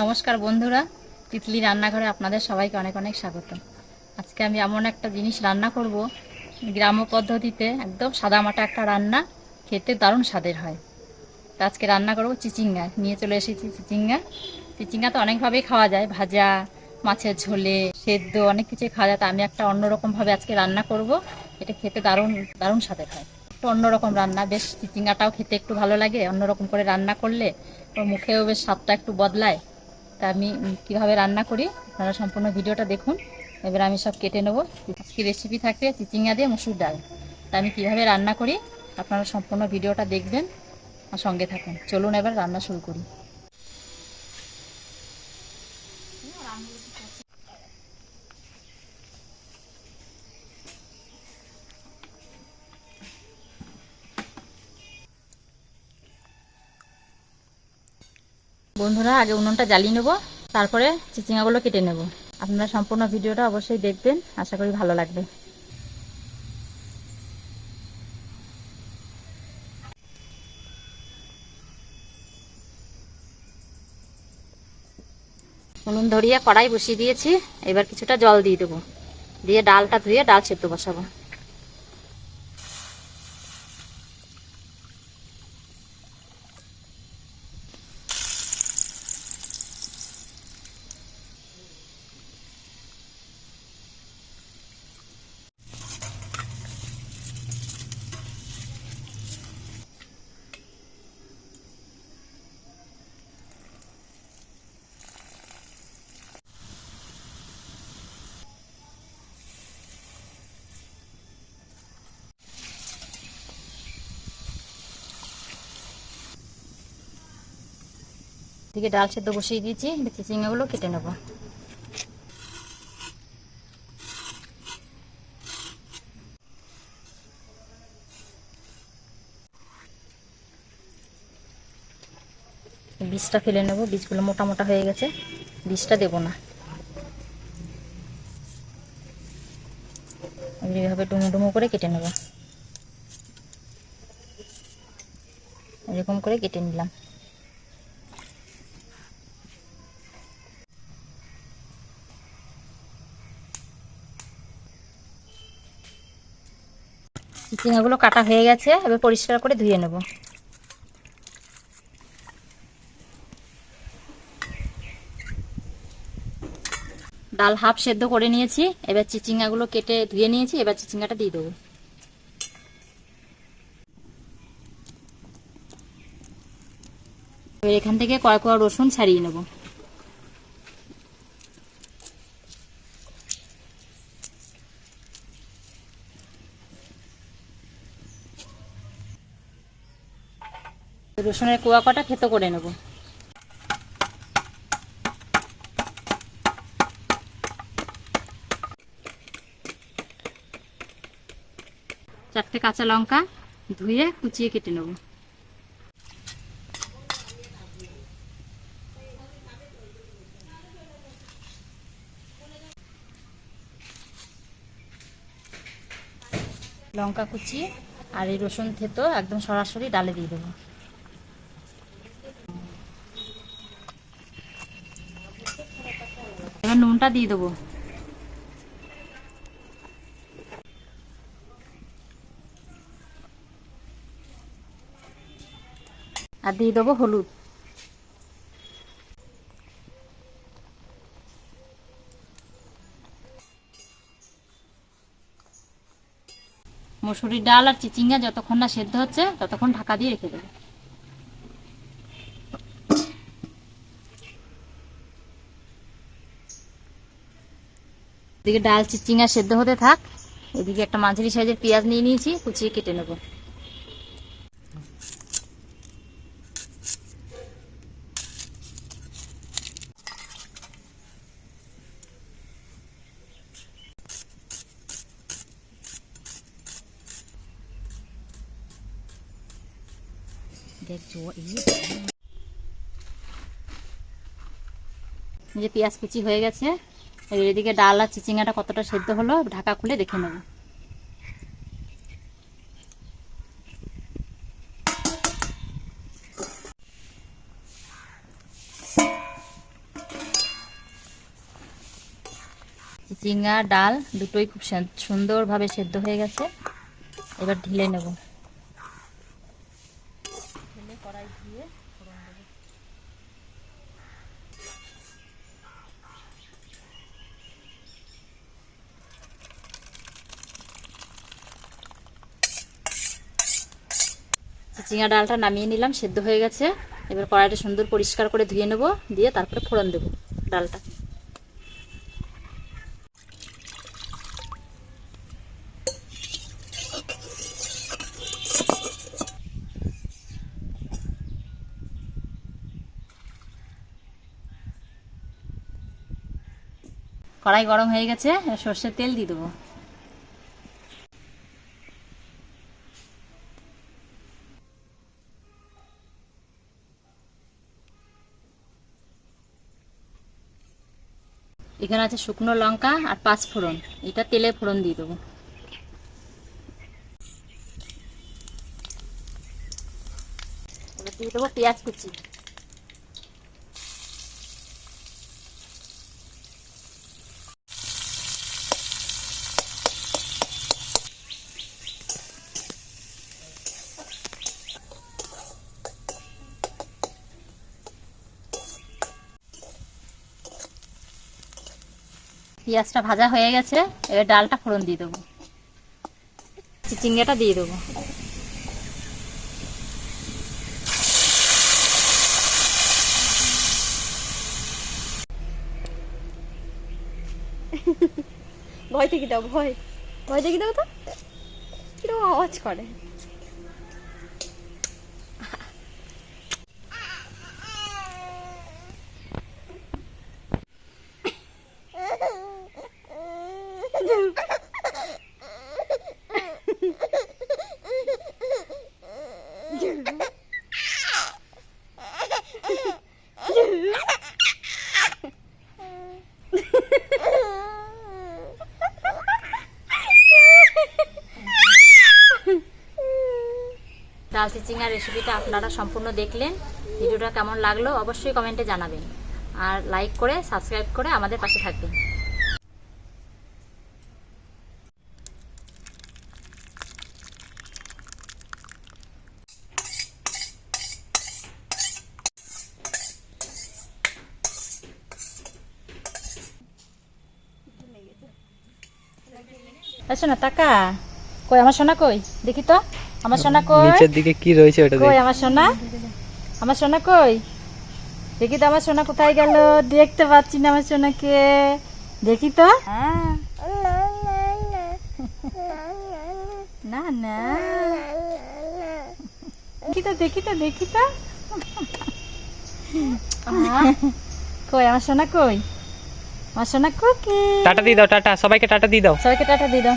নমস্কার বন্ধুরা, তিতলি রান্নাঘরে আপনাদের সবাইকে অনেক অনেক স্বাগত। আজকে আমি এমন একটা জিনিস রান্না করব, গ্রাম্য পদ্ধতিতে একদম সাদামাটা একটা রান্না, খেতে দারুণ স্বাদের হয়। তো আজকে রান্না করব চিচিঙ্গা, নিয়ে চলে এসেছি চিচিঙ্গা। চিচিঙ্গা তো অনেকভাবেই খাওয়া যায়, ভাজা, মাছের ঝোলে, সেদ্ধ, অনেক কিছুই খাওয়া যায়। তা আমি একটা অন্যরকমভাবে আজকে রান্না করব, এটা খেতে দারুণ দারুণ স্বাদের হয়। একটু অন্যরকম রান্না, বেশ চিচিঙ্গাটাও খেতে একটু ভালো লাগে, অন্যরকম করে রান্না করলে মুখেও বেশ স্বাদটা একটু বদলায়। তা আমি কীভাবে রান্না করি, আপনারা সম্পূর্ণ ভিডিওটা দেখুন। এবার আমি সব কেটে নেব। আজকে রেসিপি থাকবে চিচিঙ্গা দিয়ে মুসুর ডাল। তা আমি কীভাবে রান্না করি, আপনারা সম্পূর্ণ ভিডিওটা দেখবেন আর সঙ্গে থাকুন। চলুন এবার রান্না শুরু করি। বন্ধুরা, আগে উনুনটা জ্বালিয়ে নেব, তারপরে চিচিঙ্গাগুলো কেটে নেব। আপনারা সম্পূর্ণ ভিডিওটা অবশ্যই দেখবেন, আশা করি ভালো লাগবে। উনুন ধরিয়ে কড়াই বসিয়ে দিয়েছি, এবার কিছুটা জল দিয়ে দেবো। দিয়ে ডালটা ধুয়ে ডাল সেদ্ধ বসাবো। দিকে ডাল সেদ্ধ বসিয়ে দিয়েছি চিচিঙ্গাগুলো কেটে নেব। বীজটা ফেলে নেব, বীজগুলো মোটা মোটা হয়ে গেছে, বীজটা দেব না। এইভাবে ডুমো ডুমো করে কেটে নেব। এরকম করে কেটে নিলাম। চিচিঙ্গাগুলো কাটা হয়ে গেছে, এবার পরিষ্কার করে ধুয়ে নেব। ডাল হাফ সেদ্ধ করে নিয়েছি, এবার চিচিঙ্গাগুলো কেটে ধুয়ে নিয়েছি, এবার চিচিঙ্গাটা দিয়ে দেবো। এখান থেকে কয়েক কোয়া রসুন ছাড়িয়ে নেব। রসুনের কোয়া কটা থেতো করে নেব। চারটে কাঁচা লঙ্কা ধুয়ে কুচিয়ে কেটে নেব। লঙ্কা কুচিয়ে আর এই রসুন থেতো একদম সরাসরি ডালে দিয়ে দেবো। এবার নুনটা দিয়ে দেবো। আর দিয়ে দেবো হলুদ। মসুরির ডাল আর চিচিঙ্গা যতক্ষণ না সেদ্ধ হচ্ছে, ততক্ষণ ঢাকা দিয়ে রেখে দেবো। এদিকে ডাল চিচিঙ্গা সেদ্ধ হতে থাক। এদিকে একটা মাঝারি সাইজের পেঁয়াজ নিয়ে নিয়েছি, কুচিয়ে কেটে নেব। এই যে পেঁয়াজ কুচি হয়ে গেছে। এবার এদিকে ডাল আর চিচিঙ্গাটা কতটা সেদ্ধ হলো, ঢাকা খুলে দেখে নেব। চিচিঙ্গা, ডাল দুটোই খুব সুন্দরভাবে সেদ্ধ হয়ে গেছে। এবার ঢিলে নেব। চিচিঙ্গা ডালটা নামিয়ে নিলাম, সেদ্ধ হয়ে গেছে। এবার কড়াইটা সুন্দর পরিষ্কার করে ধুয়ে নেব, দিয়ে তারপরে ফোড়ন দেবো ডালটা। কড়াই গরম হয়ে গেছে সর্ষের তেল দিয়ে দেবো। এখানে আছে শুকনো লঙ্কা আর পাঁচ ফোড়ন। এটা তেলে ফোড়ন দিয়ে দেবো। দিয়ে দেবো পেঁয়াজ কুচি। পেঁয়াজটা ভাজা হয়ে গেছে, এবার ডালটা ফোড়ন দিয়ে দেবো। চিচিঙ্গাটা দিয়ে দেবো। ভয় থেকে দাও, ভয়। ভয় থেকে দাও তো। কীরকম আওয়াজ করে। ডাল চিচিঙ্গার রেসিপিটা আপনারা সম্পূর্ণ দেখলেন। ভিডিওটা কেমন লাগল অবশ্যই কমেন্টে জানাবেন। আর লাইক করে সাবস্ক্রাইব করে আমাদের পাশে থাকবেন। শোনা টাকা কই? আমার সোনা কই? দেখি তো। আমার সোনা কই? নিচের দিকে কি রয়েছে ওটা কই আমার সোনা? আমার সোনা কই? দেখি তো আমার সোনা কোথায় গেল? দেখতে পাচ্ছি না আমার সোনাকে। দেখি তো। না না। দেখি তো দেখি তো দেখি তো। কই আমার সোনা কই? আমার সোনা কুকি। টাটা দিয়ে দাও টাটা। সবাইকে টাটা দিয়ে দাও। সবাইকে টাটা দিয়ে দাও।